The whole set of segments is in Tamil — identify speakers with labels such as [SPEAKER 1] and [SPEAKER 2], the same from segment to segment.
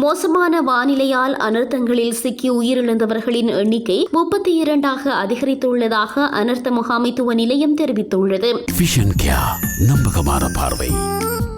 [SPEAKER 1] மோசமான வானிலையால் அனர்த்தங்களில் சிக்கி உயிரிழந்தவர்களின் எண்ணிக்கை முப்பத்தி இரண்டாக அதிகரித்துள்ளதாக அனர்த்த முகாமைத்துவ நிலையம் தெரிவித்துள்ளது.
[SPEAKER 2] விஷன் கியா நம்பகமான பார்வை.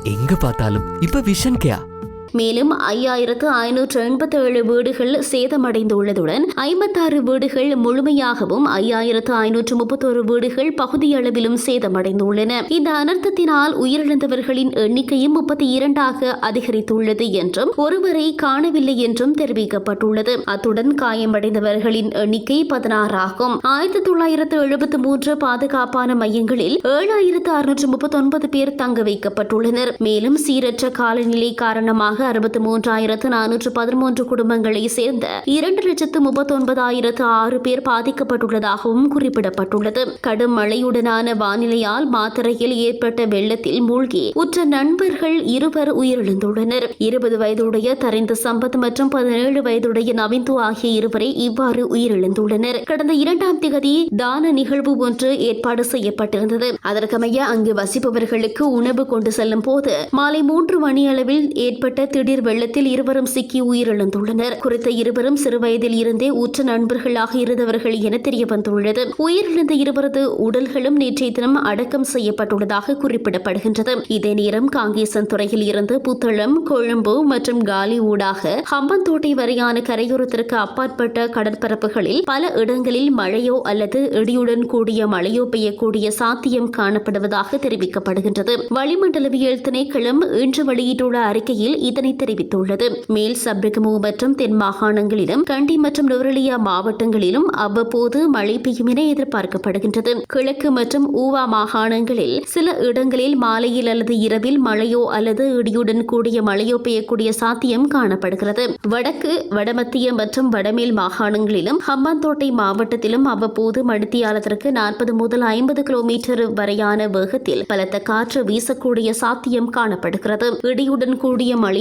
[SPEAKER 3] எங்க பார்த்தாலும் இப்ப விஷன் கேயா
[SPEAKER 1] மேலும் ஐயாயிரத்து ஐநூற்று எண்பத்தி ஏழு வீடுகள் சேதமடைந்துள்ளதுடன் ஐம்பத்தாறு வீடுகள் முழுமையாகவும் ஐயாயிரத்து ஐநூற்று முப்பத்தோரு வீடுகள் பகுதியளவிலும் சேதமடைந்துள்ளன. இந்த அனர்த்தத்தினால் உயிரிழந்தவர்களின் எண்ணிக்கையும் முப்பத்தி இரண்டாக அதிகரித்துள்ளது என்றும் ஒருவரை காணவில்லை என்றும் தெரிவிக்கப்பட்டுள்ளது. அத்துடன் காயமடைந்தவர்களின் எண்ணிக்கை பதினாறு ஆகும் ஆயிரத்தி தொள்ளாயிரத்து எழுபத்தி மூன்று பாதுகாப்பான மையங்களில் ஏழாயிரத்து அறுநூற்று முப்பத்தி ஒன்பது பேர் தங்க வைக்கப்பட்டுள்ளனர். மேலும் சீரற்ற காலநிலை காரணமாக அறுபத்தி மூன்றாயிரத்து நானூற்று பதிமூன்று குடும்பங்களை சேர்ந்த இரண்டு லட்சத்து முப்பத்தி ஒன்பதாயிரத்து ஆறு பேர் பாதிக்கப்பட்டுள்ளதாகவும் குறிப்பிடப்பட்டுள்ளது. கடும் மழையுடனான வானிலையால் மாத்திரையில் ஏற்பட்ட வெள்ளத்தில் மூழ்கி உற்ற நண்பர்கள் இருவர் உயிரிழந்துள்ளனர். இருபது வயதுடைய தரிந்த சம்பத் மற்றும் பதினேழு வயதுடைய நவிந்து ஆகிய இருவரை இவ்வாறு உயிரிழந்துள்ளனர். கடந்த இரண்டாம் திகதி தான நிகழ்வு ஒன்று ஏற்பாடு செய்யப்பட்டிருந்தது. அதற்கமைய அங்கு வசிப்பவர்களுக்கு உணவு கொண்டு செல்லும் போது மாலை மூன்று மணியளவில் ஏற்பட்ட திடீர் வெள்ளத்தில் இருவரும் சிக்கி உயிரிழந்துள்ளனர். குறித்த இருவரும் சிறுவயதில் இருந்தே உற்ற நண்பர்களாக இருந்தவர்கள் என தெரிய வந்துள்ளது உயிரிழந்த இருவரது உடல்களும் நேற்றைய தினம் அடக்கம் செய்யப்பட்டுள்ளதாக குறிப்பிடப்படுகின்றது. இதே நேரம் காங்கேசன் துறையில் இருந்து புத்தளம் கொழும்பு மற்றும் காலி ஊடாக ஹம்பந்தோட்டை வரையான கரையோரத்திற்கு அப்பாற்பட்ட கடற்பரப்புகளில் பல இடங்களில் மழையோ அல்லது இடியுடன் கூடிய மழையோ பெய்யக்கூடிய சாத்தியம் காணப்படுவதாக தெரிவிக்கப்படுகின்றது. வளிமண்டலவியல் திணைக்களம் இன்று வெளியிட்டுள்ள அறிக்கையில் இதனை தெரிவித்துள்ளது. மேல் சப்ரகமு மற்றும் தென் மாகாணங்களிலும் கண்டி மற்றும் நுவரெலியா மாவட்டங்களிலும் அவ்வப்போது மழை பெய்யும் என எதிர்பார்க்கப்படுகின்றது. கிழக்கு மற்றும் ஊவா மாகாணங்களில் சில இடங்களில் மாலையில் அல்லது இரவில் மழையோ அல்லது இடியுடன் கூடிய மழையோ பெய்யக்கூடிய சாத்தியம் காணப்படுகிறது. வடக்கு வடமத்திய மற்றும் வடமேல் மாகாணங்களிலும் ஹம்பாந்தோட்டை மாவட்டத்திலும் அவ்வப்போது மணித்தியாலத்திற்கு நாற்பது முதல் ஐம்பது கிலோமீட்டர் வரையான வேகத்தில் பலத்த காற்று வீசக்கூடிய சாத்தியம் காணப்படுகிறது. இடியுடன் கூடிய மழை